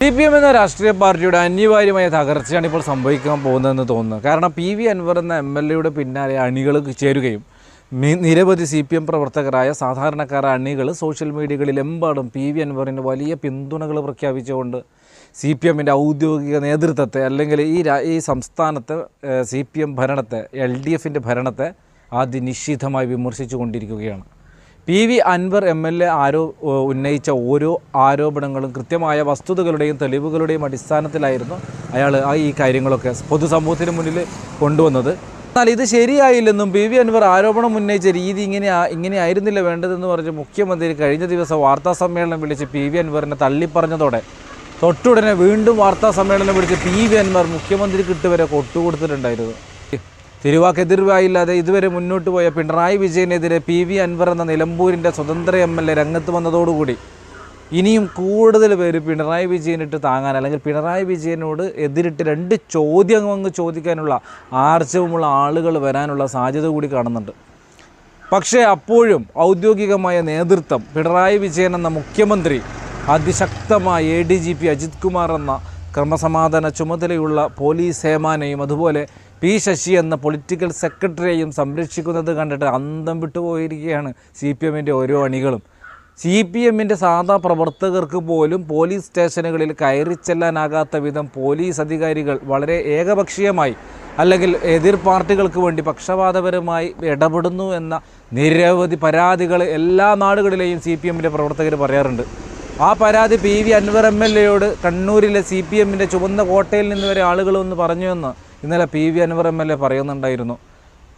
C P M എന്ന രാഷ്ട്രീയ പാർട്ടിയുടെ അനിവാര്യമായ തകർച്ചയാണ് ഇപ്പോൾ സംഭവിക്കാൻ പോകുന്നതെന്ന് തോന്നുന്നു. കാരണം പി വി അൻവർ എന്ന എം എൽ എയുടെ പിന്നാലെ അണികൾ ചേരുകയും നിരവധി സി പി എം പ്രവർത്തകരായ സാധാരണക്കാർ അണികൾ സോഷ്യൽ മീഡിയകളിലെമ്പാടും പി വി അൻവറിന് വലിയ പിന്തുണകൾ പ്രഖ്യാപിച്ചുകൊണ്ട് സി പി എമ്മിന്റെ ഔദ്യോഗിക നേതൃത്വത്തെ അല്ലെങ്കിൽ ഈ ഈ സംസ്ഥാനത്തെ സി പി എം ഭരണത്തെ എൽ ഡി എഫിന്റെ ഭരണത്തെ അതിനിശ്ചിതമായി നിശ്ചിതമായി വിമർശിച്ചു കൊണ്ടിരിക്കുകയാണ് P V Anvar M L A ആരോ ഉന്നയിച്ച ഓരോ ആരോപണങ്ങളും കൃത്യമായ വസ്തുതകളുടെയും തെളിവുകളുടെയും അടിസ്ഥാനത്തിലായിരുന്നു അയാൾ ആ ഈ കാര്യങ്ങളൊക്കെ പൊതുസമൂഹത്തിന് മുന്നിൽ കൊണ്ടുവന്നത്. എന്നാൽ ഇത് ശരിയായില്ലെന്നും പി വി അൻവർ ആരോപണം ഉന്നയിച്ച രീതി ഇങ്ങനെ ഇങ്ങനെയായിരുന്നില്ല വേണ്ടതെന്ന് പറഞ്ഞ് മുഖ്യമന്ത്രി കഴിഞ്ഞ ദിവസം വാർത്താ സമ്മേളനം വിളിച്ച് പി വി അൻവറിനെ തള്ളിപ്പറഞ്ഞതോടെ തൊട്ടുടനെ വീണ്ടും വാർത്താ സമ്മേളനം വിളിച്ച് പി വി അൻവർ മുഖ്യമന്ത്രിക്ക് ഇട്ടുവരെ കൊട്ടുകൊടുത്തിട്ടുണ്ടായിരുന്നു. തിരുവാക്കെതിർവായില്ലാതെ ഇതുവരെ മുന്നോട്ട് പോയ പിണറായി വിജയനെതിരെ പി വി അൻവർ എന്ന നിലമ്പൂരിന്റെ സ്വതന്ത്ര എം എൽ എ രംഗത്ത് വന്നതോടുകൂടി ഇനിയും കൂടുതൽ പേര് പിണറായി വിജയനിട്ട് താങ്ങാൻ അല്ലെങ്കിൽ പിണറായി വിജയനോട് എതിരിട്ട് രണ്ട് ചോദ്യം അങ്ങ് ചോദിക്കാനുള്ള ആർജവുമുള്ള ആളുകൾ വരാനുള്ള സാധ്യത കൂടി കാണുന്നുണ്ട്. പക്ഷേ അപ്പോഴും ഔദ്യോഗികമായ നേതൃത്വം പിണറായി വിജയൻ എന്ന മുഖ്യമന്ത്രി അതിശക്തമായ A D G P Ajith Kumar എന്ന ക്രമസമാധാന ചുമതലയുള്ള പോലീസ് സേമാനെയും അതുപോലെ പി ശശി എന്ന പൊളിറ്റിക്കൽ സെക്രട്ടറിയെയും സംരക്ഷിക്കുന്നത് കണ്ടിട്ട് അന്തം വിട്ടുപോയിരിക്കുകയാണ് സി പി എമ്മിന്റെ ഓരോ അണികളും. സി പി എമ്മിന്റെ സാധാ പ്രവർത്തകർക്ക് പോലും പോലീസ് സ്റ്റേഷനുകളിൽ കയറി ചെല്ലാനാകാത്ത വിധം പോലീസ് അധികാരികൾ വളരെ ഏകപക്ഷീയമായി അല്ലെങ്കിൽ എതിർ പാർട്ടികൾക്ക് വേണ്ടി പക്ഷപാതപരമായി ഇടപെടുന്നു എന്ന നിരവധി പരാതികൾ എല്ലാ നാടുകളിലെയും സി പി എമ്മിന്റെ പ്രവർത്തകർ പറയാറുണ്ട്. ആ പരാതി P V Anvar M L എയോട് കണ്ണൂരിലെ സി പി എമ്മിന്റെ ചുവന്ന കോട്ടയിൽ നിന്ന് വരെ ആളുകൾ ഒന്ന് പറഞ്ഞുവെന്ന് ഇന്നലെ P V Anvar M L A പറയുന്നുണ്ടായിരുന്നു.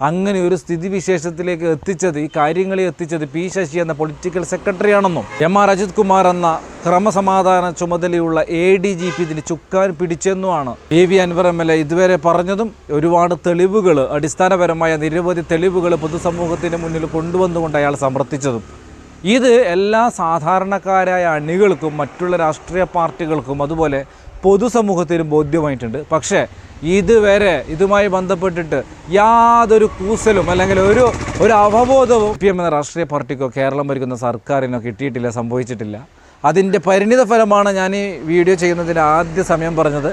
അങ്ങനെ ഒരു സ്ഥിതിവിശേഷത്തിലേക്ക് എത്തിച്ചത് ഈ കാര്യങ്ങളെ എത്തിച്ചത് പി ശശി എന്ന പൊളിറ്റിക്കൽ സെക്രട്ടറിയാണെന്നും എം ആർ അജിത് കുമാർ എന്ന ക്രമസമാധാന ചുമതലയുള്ള എ ഡി ജി പി ഇതിന് ചുക്കാൻ പിടിച്ചെന്നുമാണ് P V Anvar M L A ഇതുവരെ പറഞ്ഞതും. ഒരുപാട് തെളിവുകൾ അടിസ്ഥാനപരമായ നിരവധി തെളിവുകൾ പൊതുസമൂഹത്തിന് മുന്നിൽ കൊണ്ടുവന്നുകൊണ്ട് അയാൾ സമർത്ഥിച്ചതും. ഇത് എല്ലാ സാധാരണക്കാരായ അണികൾക്കും മറ്റുള്ള രാഷ്ട്രീയ പാർട്ടികൾക്കും അതുപോലെ പൊതുസമൂഹത്തിനും ബോധ്യമായിട്ടുണ്ട്. പക്ഷേ ഇതുവരെ ഇതുമായി ബന്ധപ്പെട്ടിട്ട് യാതൊരു കൂസലും അല്ലെങ്കിൽ ഒരു ഒരു അവബോധവും പി എം എന്ന രാഷ്ട്രീയ പാർട്ടിക്കോ കേരളം ഭരിക്കുന്ന സർക്കാരിനോ കിട്ടിയിട്ടില്ല സംഭവിച്ചിട്ടില്ല. അതിന്റെ പരിണിത ഫലമാണ് ഞാൻ ഈ വീഡിയോ ചെയ്യുന്നതിന്റെ ആദ്യ സമയം പറഞ്ഞത്.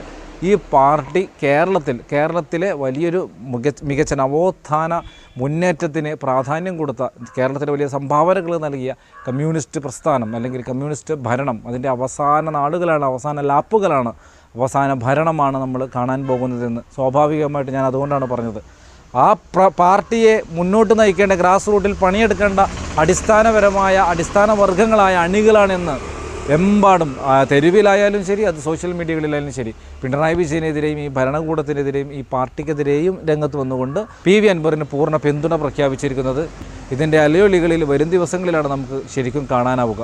ഈ പാർട്ടി കേരളത്തിൽ കേരളത്തിലെ വലിയൊരു മികച്ച മികച്ച നവോത്ഥാന മുന്നേറ്റത്തിന് പ്രാധാന്യം കൊടുത്ത കേരളത്തിലെ വലിയ സംഭാവനകൾ നൽകിയ കമ്മ്യൂണിസ്റ്റ് പ്രസ്ഥാനം അല്ലെങ്കിൽ കമ്മ്യൂണിസ്റ്റ് ഭരണം അതിന്റെ അവസാന നാളുകളാണ് അവസാന ലാപ്പുകളാണ് അവസാന ഭരണമാണ് നമ്മൾ കാണാൻ പോകുന്നതെന്ന് സ്വാഭാവികമായിട്ട് ഞാൻ അതുകൊണ്ടാണ് പറഞ്ഞത്. ആ പാർട്ടിയെ മുന്നോട്ട് നയിക്കേണ്ട ഗ്രാസ് റൂട്ടിൽ പണിയെടുക്കേണ്ട അടിസ്ഥാനപരമായ അടിസ്ഥാന വർഗങ്ങളായ അണികളാണെന്ന് എമ്പാടും തെരുവിലായാലും ശരി അത് സോഷ്യൽ മീഡിയകളിലായാലും ശരി പിണറായി വിജയനെതിരെയും ഈ ഭരണകൂടത്തിനെതിരെയും ഈ പാർട്ടിക്കെതിരെയും രംഗത്ത് വന്നുകൊണ്ട് പി വി അൻവറിന് പൂർണ പിന്തുണ പ്രഖ്യാപിച്ചിരിക്കുന്നത് ഇതിന്റെ അലയൊളികളിൽ വരും ദിവസങ്ങളിലാണ് നമുക്ക് ശരിക്കും കാണാനാവുക.